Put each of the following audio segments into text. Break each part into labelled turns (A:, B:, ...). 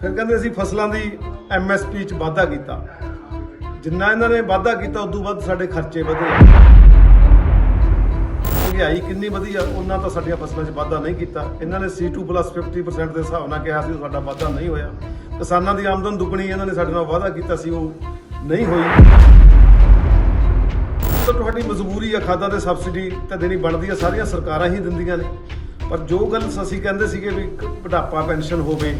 A: ਫਿਰ ਕਹਿੰਦੇ ਅਸੀਂ ਫਸਲਾਂ ਦੀ ਐਮਐਸਪੀ ਚ ਵਾਧਾ ਕੀਤਾ। ਜਿੰਨਾ ਇਹਨਾਂ ਨੇ ਵਾਧਾ ਕੀਤਾ, ਉਦੋਂ ਵੱਧ ਸਾਡੇ ਖਰਚੇ ਵਧੇ। ਮਹਿੰਗਾਈ ਕਿੰਨੀ ਵਧੀ ਆ ਉਹਨਾਂ ਤਾਂ ਸਾਡੀਆਂ ਫਸਲਾਂ 'ਚ ਵਾਧਾ ਨਹੀਂ ਕੀਤਾ। ਇਹਨਾਂ ਨੇ C2 50% ਦੇ ਹਿਸਾਬ ਨਾਲ ਕਿਹਾ ਸੀ ਉਹ ਸਾਡਾ ਵਾਧਾ ਨਹੀਂ ਹੋਇਆ। ਕਿਸਾਨਾਂ ਦੀ ਆਮਦਨ ਦੁੱਗਣੀ ਇਹਨਾਂ ਨੇ ਸਾਡੇ ਨਾਲ ਵਾਧਾ ਕੀਤਾ ਸੀ, ਉਹ ਨਹੀਂ ਹੋਈ। ਤਾਂ ਤੁਹਾਡੀ ਮਜਬੂਰੀ ਆ, ਖਾਦਾਂ ਤੇ ਸਬਸਿਡੀ ਤਾਂ ਦੇਣੀ ਬਣਦੀ ਆ, ਸਾਰੀਆਂ ਸਰਕਾਰਾਂ ਹੀ ਦਿੰਦੀਆਂ ਨੇ। ਪਰ ਜੋ ਗੱਲ ਅਸੀਂ ਕਹਿੰਦੇ ਸੀਗੇ ਵੀ ਬੁਢਾਪਾ ਪੈਨਸ਼ਨ ਹੋਵੇ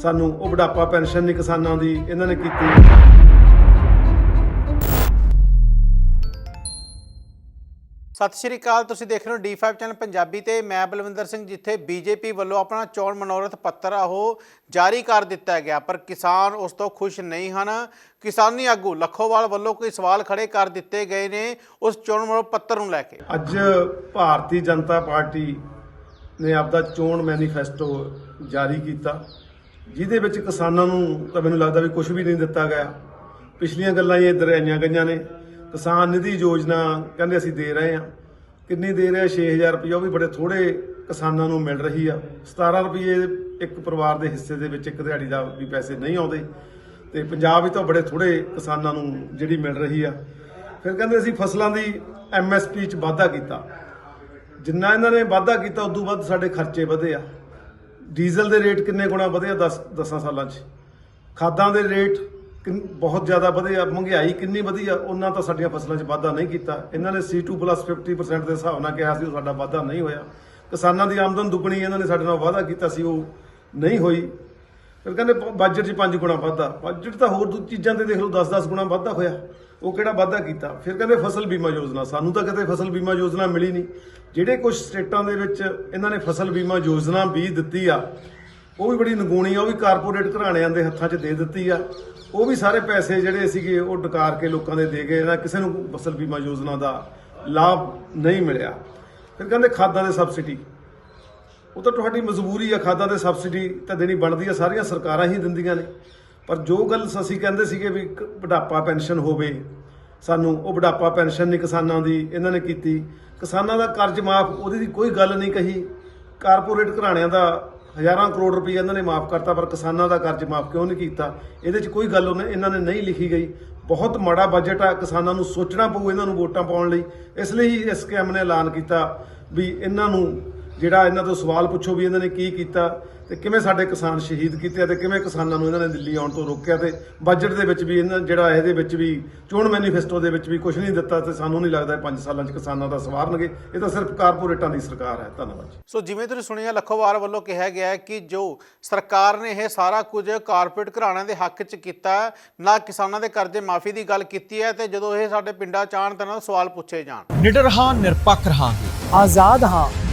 A: ਸਾਨੂੰ ਉਹ ਬੁਢਾਪਾ ਪੈਨਸ਼ਨ ਨਹੀਂ ਕਿਸਾਨਾਂ ਦੀ ਇਹਨਾਂ ਨੇ ਕੀਤੀ।
B: ਸਤਿ ਸ਼੍ਰੀ ਅਕਾਲ ਤੁਸੀਂ ਦੇਖ ਰਹੇ ਹੋ D5 ਚੈਨਲ ਪੰਜਾਬੀ ਤੇ ਮੈਂ ਬਲਵਿੰਦਰ ਸਿੰਘ ਜਿੱਥੇ ਬੀਜੇਪੀ ਵੱਲੋਂ ਆਪਣਾ ਚੋਣ ਮਨੋਰਥ ਪੱਤਰ ਆ ਉਹ ਜਾਰੀ ਕਰ ਦਿੱਤਾ ਗਿਆ ਪਰ ਕਿਸਾਨ ਉਸ ਤੋਂ ਖੁਸ਼ ਨਹੀਂ ਹਨ। ਕਿਸਾਨੀ ਆਗੂ ਲੱਖੋਵਾਲ ਵੱਲੋਂ ਕੋਈ ਸਵਾਲ ਖੜੇ ਕਰ ਦਿੱਤੇ ਗਏ ਨੇ ਉਸ ਚੋਣ ਮਨੋਰਥ ਪੱਤਰ ਨੂੰ ਲੈ ਕੇ।
A: ਅੱਜ ਭਾਰਤੀ ਜਨਤਾ ਪਾਰਟੀ ਨੇ ਆਪਦਾ ਚੋਣ ਮੈਨੀਫੈਸਟੋ ਜਾਰੀ ਕੀਤਾ। ਜਿਹਦੇ ਵਿੱਚ ਕਿਸਾਨਾਂ ਨੂੰ ਤਾਂ ਮੈਨੂੰ ਲੱਗਦਾ ਵੀ ਕੁਝ ਵੀ ਨਹੀਂ ਦਿੱਤਾ ਗਿਆ। ਪਿਛਲੀਆਂ ਗੱਲਾਂ ਇਹ ਇੱਧਰ ਆਈਆਂ ਗਈਆਂ ਨੇ। ਕਿਸਾਨ ਨਿਧੀ ਯੋਜਨਾ ਕਹਿੰਦੇ ਅਸੀਂ ਦੇ ਰਹੇ ਹਾਂ। ਕਿੰਨੀ ਦੇ ਰਹੇ ਆ 6000 ਰੁਪਏ ਉਹ ਵੀ ਬੜੇ ਥੋੜੇ ਕਿਸਾਨਾਂ ਨੂੰ ਮਿਲ ਰਹੀ ਆ। 17 ਰੁਪਏ ਇੱਕ ਪਰਿਵਾਰ ਦੇ ਹਿੱਸੇ ਦੇ ਵਿੱਚ ਇੱਕ ਦਿਹਾੜੀ ਦਾ ਵੀ ਪੈਸੇ ਨਹੀਂ ਆਉਂਦੇ। ਤੇ ਪੰਜਾਬ ਵਿੱਚ ਤਾਂ ਬੜੇ ਥੋੜੇ ਕਿਸਾਨਾਂ ਨੂੰ ਜਿਹੜੀ ਮਿਲ ਰਹੀ ਆ। ਫਿਰ ਕਹਿੰਦੇ ਅਸੀਂ ਫਸਲਾਂ ਦੀ ਐਮਐਸਪੀ ਚ ਵਾਧਾ ਕੀਤਾ। ਜਿੰਨਾ ਇਹਨਾਂ ਨੇ ਵਾਧਾ ਕੀਤਾ, ਉਦੋਂ ਵੱਧ ਸਾਡੇ ਖਰਚੇ ਵਧੇ ਆ। ਡੀਜ਼ਲ ਦੇ ਰੇਟ ਕਿੰਨੇ ਗੁਣਾ ਵਧਿਆ ਆ 10 10 ਸਾਲਾਂ 'ਚ? ਖਾਦਾਂ ਦੇ ਰੇਟ ਕਿੰਨ- ਬਹੁਤ ਜ਼ਿਆਦਾ ਵਧਿਆ ਮਹਿੰਗਾਈ ਕਿੰਨੀ ਵਧੀ ਆ, ਉਹਨਾਂ ਤਾਂ ਸਾਡੀਆਂ ਫਸਲਾਂ 'ਚ ਵਾਧਾ ਨਹੀਂ ਕੀਤਾ। ਇਹਨਾਂ ਨੇ C2 50% ਦੇ ਹਿਸਾਬ ਨਾਲ ਕਿਹਾ ਸੀ, ਉਹ ਸਾਡਾ ਵਾਧਾ ਨਹੀਂ ਹੋਇਆ। ਕਿਸਾਨਾਂ ਦੀ ਆਮਦਨ ਦੁੱਗਣੀ ਇਹਨਾਂ ਨੇ ਸਾਡੇ ਨਾਲ ਵਾਧਾ ਕੀਤਾ ਸੀ, ਉਹ ਨਹੀਂ ਹੋਈ। ਫਿਰ ਕਹਿੰਦੇ ਬ- ਬਜਟ 'ਚ ਪੰਜ ਗੁਣਾ ਵਾਧਾ। ਬਜਟ ਤਾਂ ਹੋਰ ਦੂ, ਚੀਜ਼ਾਂ ਤੇ ਦੇਖ ਲਓ 10-10 ਗੁਣਾ ਵਾਧਾ ਹੋਇਆ। ਉਹ ਕਿਹੜਾ ਵਾਧਾ ਕੀਤਾ? ਫਿਰ ਕਹਿੰਦੇ ਫਸਲ ਬੀਮਾ ਯੋਜਨਾ। ਸਾਨੂੰ ਤਾਂ ਕਿਤੇ ਫਸਲ ਬੀਮਾ ਯੋਜਨਾ ਮਿਲੀ ਨਹੀਂ। ਜਿਹੜੇ ਕੁਝ ਸਟੇਟਾਂ ਦੇ ਵਿੱਚ ਇਹਨਾਂ ਨੇ ਫਸਲ ਬੀਮਾ ਯੋਜਨਾ ਵੀ ਦਿੱਤੀ ਆ, ਉਹ ਵੀ ਬੜੀ ਨਗੂਣੀ ਆ, ਉਹ ਵੀ ਕਾਰਪੋਰੇਟ ਘਰਾਣਿਆਂ ਦੇ ਹੱਥਾਂ 'ਚ ਦੇ ਦਿੱਤੀ ਆ। ਉਹ ਵੀ ਸਾਰੇ ਪੈਸੇ ਜਿਹੜੇ ਸੀਗੇ ਉਹ ਡਕਾਰ ਕੇ ਲੋਕਾਂ ਦੇ ਦੇ ਗਏ ਨਾ ਕਿਸੇ ਨੂੰ ਫਸਲ ਬੀਮਾ ਯੋਜਨਾ ਦਾ ਲਾਭ ਨਹੀਂ ਮਿਲਿਆ। ਫਿਰ ਕਹਿੰਦੇ ਖਾਦਾਂ ਦੇ ਸਬਸਿਡੀ। ਉਹ ਤਾਂ ਤੁਹਾਡੀ ਮਜਬੂਰੀ ਆ, ਖਾਦਾਂ ਦੇ ਸਬਸਿਡੀ ਤਾਂ ਦੇਣੀ ਬਣਦੀ ਆ, ਸਾਰੀਆਂ ਸਰਕਾਰਾਂ ਹੀ ਦਿੰਦੀਆਂ ਨੇ। ਪਰ ਜੋ ਗੱਲ ਅਸੀਂ ਕਹਿੰਦੇ ਸੀਗੇ ਵੀ ਬੁਢਾਪਾ ਪੈਨਸ਼ਨ ਹੋਵੇ ਸਾਨੂੰ ਉਹ ਬੁਢਾਪਾ ਪੈਨਸ਼ਨ ਨਹੀਂ ਕਿਸਾਨਾਂ ਦੀ ਇਹਨਾਂ ਨੇ ਕੀਤੀ। ਕਿਸਾਨਾਂ ਦਾ ਕਰਜ਼ ਮਾਫ ਉਹਦੀ ਦੀ ਕੋਈ ਗੱਲ ਨਹੀਂ ਕਹੀ। ਕਾਰਪੋਰੇਟ ਘਰਾਣਿਆਂ ਦਾ ਹਜ਼ਾਰਾਂ ਕਰੋੜ ਰੁਪਏ ਇਹਨਾਂ ਨੇ ਮਾਫ ਕਰਤਾ, ਪਰ ਕਿਸਾਨਾਂ ਦਾ ਕਰਜ਼ ਮਾਫ ਕਿਉਂ ਨਹੀਂ ਕੀਤਾ? ਇਹਦੇ 'ਚ ਕੋਈ ਗੱਲ ਉਹਨੇ ਇਹਨਾਂ ਨੇ ਨਹੀਂ ਲਿਖੀ ਗਈ। ਬਹੁਤ ਮਾੜਾ ਬਜਟ ਆ ਕਿਸਾਨਾਂ ਨੂੰ ਸੋਚਣਾ ਪਊ ਇਹਨਾਂ ਨੂੰ ਵੋਟਾਂ ਪਾਉਣ ਲਈ। ਇਸ ਲਈ ਇਸ ਐਸਕੇਐਮ ਨੇ ਐਲਾਨ ਕੀਤਾ ਵੀ ਇਹਨਾਂ ਨੂੰ ਜਿਹੜਾ ਇਹਨਾਂ ਤੋਂ ਸਵਾਲ ਪੁੱਛੋ ਵੀ ਇਹਨਾਂ ਨੇ ਕੀ ਕੀਤਾ ਤੇ ਕਿਵੇਂ ਸਾਡੇ ਕਿਸਾਨ ਸ਼ਹੀਦ ਕੀਤੇ ਤੇ ਕਿਵੇਂ ਕਿਸਾਨਾਂ ਨੂੰ ਇਹਨਾਂ ਨੇ ਦਿੱਲੀ ਆਉਣ ਤੋਂ ਰੋਕਿਆ ਤੇ ਬਜਟ ਦੇ ਵਿੱਚ ਵੀ ਇਹਨਾਂ ਜਿਹੜਾ ਇਹਦੇ ਵਿੱਚ ਵੀ ਚੋਣ ਮੈਨੀਫੈਸਟੋ ਦੇ ਵਿੱਚ ਵੀ ਕੁਝ ਨਹੀਂ ਦਿੱਤਾ ਤੇ ਸਾਨੂੰ ਨਹੀਂ ਲੱਗਦਾ ਇਹ 5 ਸਾਲਾਂ 'ਚ ਕਿਸਾਨਾਂ ਦਾ ਸਵਾਰਨਗੇ। ਇਹ ਤਾਂ ਸਿਰਫ ਕਾਰਪੋਰੇਟਾਂ ਦੀ ਸਰਕਾਰ ਹੈ। ਧੰਨਵਾਦ ਜੀ।
B: ਸੋ ਜਿਵੇਂ ਤੁਸੀਂ ਸੁਣਿਆ ਲੱਖੋਵਾਲ ਵੱਲੋਂ ਕਿਹਾ ਗਿਆ ਹੈ ਕਿ ਜੋ ਸਰਕਾਰ ਨੇ ਇਹ ਸਾਰਾ ਕੁਝ ਕਾਰਪੋਰੇਟ ਘਰਾਣਿਆਂ ਦੇ ਹੱਕ 'ਚ ਕੀਤਾ ਹੈ, ਨਾ ਕਿਸਾਨਾਂ ਦੇ ਕਰਜ਼ੇ ਮਾਫੀ ਦੀ ਗੱਲ ਕੀਤੀ ਹੈ ਤੇ ਜਦੋਂ ਇਹ ਸਾਡੇ ਪਿੰਡਾਂ 'ਚ ਆਉਣ ਤਾਂ ਸਵਾਲ ਪੁੱਛੇ ਜਾਣ।
C: ਨਿਡਰ ਹਾਂ ਨਿਰਪੱਖ ਰਹਾਂਗੇ।
D: ਆਜ਼ਾਦ ਹਾਂ।